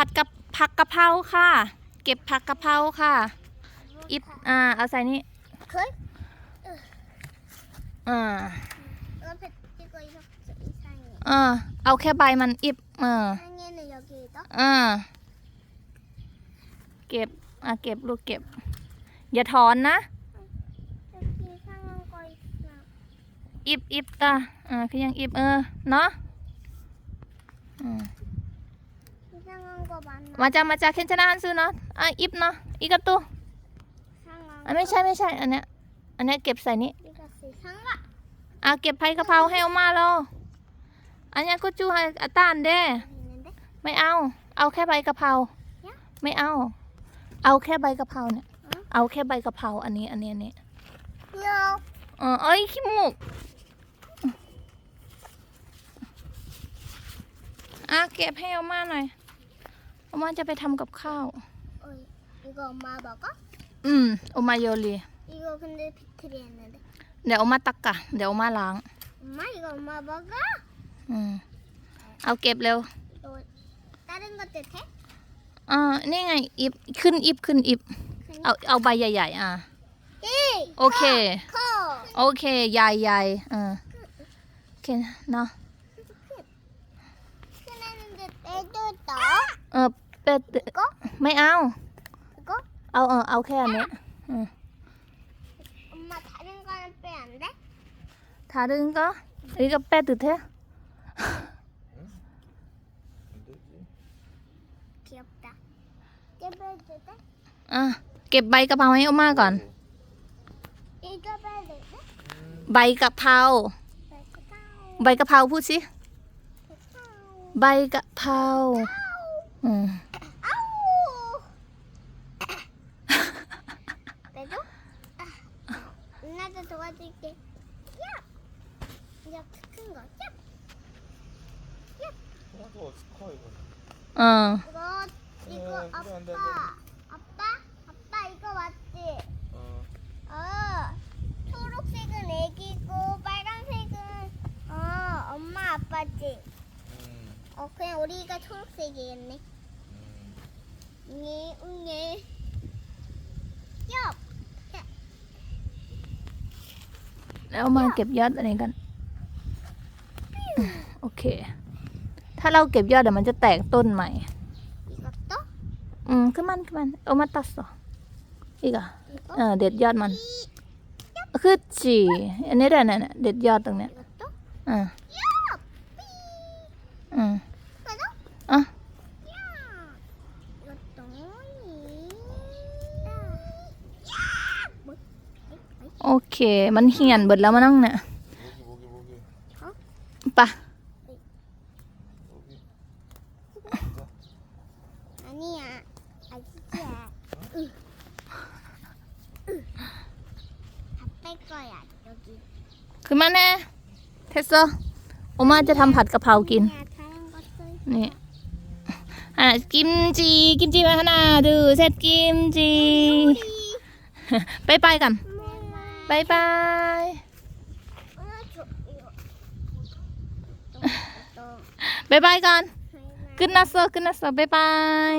ผัดกับผักกะเพราค่ะ เก็บผักกะเพราค่ะอิบอ่าเอาใส่นี่เคยอ่าเออเอาแค่ใบมันอิบเออเเก็บอ่าเก็บลูกเก็บ อย่าถอนนะอิบอิบตาอ่าคือยังอิบเออเนาะอืม 이상한 거 많아. มาจากมาจากเคนชนะฮันซูเนาะ อ่ะ อิบเนาะ อีกกระตุ 이상한 อ่ะไม่ใช่ไม่ใช่ อันเนี้ย อันเนี้ยเก็บใส่นี่ 이거 이상한 อ่ะเก็บไผ่กะเพราให้เอามาแล้วอันนี้ก็จูให้อาตานเด้ 거 있는데? ไม่เอา เอาแค่ใบกะเพรา เนี่ย ไม่เอา เอาแค่ใบกะเพราเนี่ย อ๋อ เอาแค่ใบกะเพราอันนี้ อันนี้อันนี้ 요. เออเอ้ยขี้มูกอ่ะเก็บให้เอามาหน่อยเอา มาจะไปทำกับข้าว 어이, 이거 엄마 먹어? อืมเอามาโยลี 이거 근데 비트리 했는데. เดี๋ยวเอามาตักกะ เดี๋ยวเอามาล้าง 엄마 이거 엄마 먹어? อืมเอาเก็บร็ว 너 다른 것도 돼? อ่านี่ไงอิบขึ้นอิบขึ้นอิบ เอาเอาใบใหญ่ๆอ่ะ 이. โอเค 커. โอเคใหญ่ใหญ่ๆเออโอเคเนาะ 큰 애는데 빼도 있다. เออ เป็ด 이거? ไม่เอา 이거? เอาเออเอาแค่อันนี้ 엄마 다른 거는 빼 안 돼? ทาดึงก็อีกก็เป็ดตึเท 안 되지. 귀엽다. 빼도 돼? อ่ะเก็บใบกะเพราให้เอามาก่อน 이거 빼도 돼? ใบกะเพรา ใบกะเพราพูดสิ ใบกะเพราอืม 이렇게 큰 거. 야! 토마토가 커 이거. เออ 이거 이거 어, 그래, 안 돼, 안 돼. 아빠. 아빠? 아빠 이거 맞지? 어. 어. 초록색은 애기고 빨간색은 어 엄마 아빠지. 음. 어 그냥 우리가 초록색이겠네. 음. 웅이 웅이. 야. แล้วเอามาเก็บยอดอะไรกันอืมโอ เค ถ้าเราเก็บยอดเดี๋ยวมันจะแตกต้นใหม่ อืมขึ้นมันขึ้นมันเอามาตัดสออีกอะเออเด็ดยอดมันคือจีอันนี้ได้เนี่ยเด็ดยอดตรงเนี้ยอ่าอืมอะโอเค มันเหี่ยนเบิดแล้วมานั่งเนี่ย ขึ้นมาแน่เทสเซอร์โอมาจะทำผัดกะเพรากิน นี่อะกิมจีกิมจีมาขนาดูเสร็จกิมจีไปไปกันบายบายบายบายก่อนขึ้นนะเซอร์ขึ้นนะเซอร์บายบาย